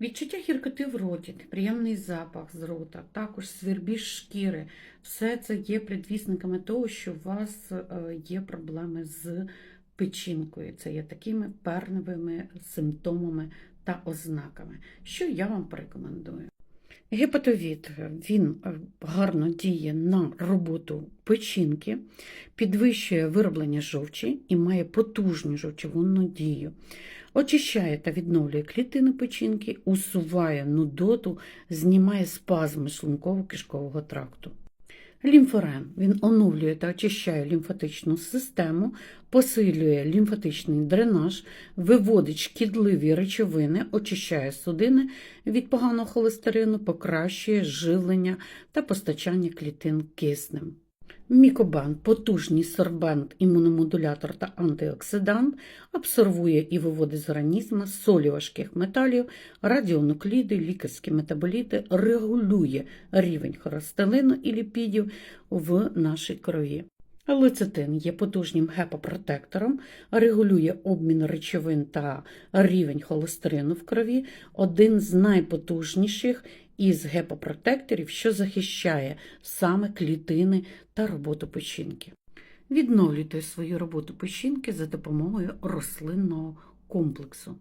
Відчуття гіркоти в роті, неприємний запах з рота, також свербіж шкіри. Все це є предвісниками того, що у вас е, є проблеми з печінкою. Це є такими перновими симптомами та ознаками, що я вам порекомендую. Гепатовід він е, гарно діє на роботу печінки, підвищує вироблення жовчі і має потужну жовчовинну дію. Очищає та відновлює клітини печінки, усуває нудоту, знімає спазми шлунково-кишкового тракту. Лімфорен він оновлює та очищає лімфатичну систему, посилює лімфатичний дренаж, виводить шкідливі речовини, очищає судини від поганого холестерину, покращує живлення та постачання клітин киснем. Мікобан потужний сорбент, імуномодулятор та антиоксидант, абсорбує і виводить з організму солі важких металів, радіонукліди, лікарські метаболіти, регулює рівень хоростелину і ліпідів в нашій крові. Лецитин є потужним гепопротектором, регулює обмін речовин та рівень холестерину в крові, один з найпотужніших із гепопротекторів, що захищає саме клітини та роботу печінки. Відновлюйте свою роботу печінки за допомогою рослинного комплексу.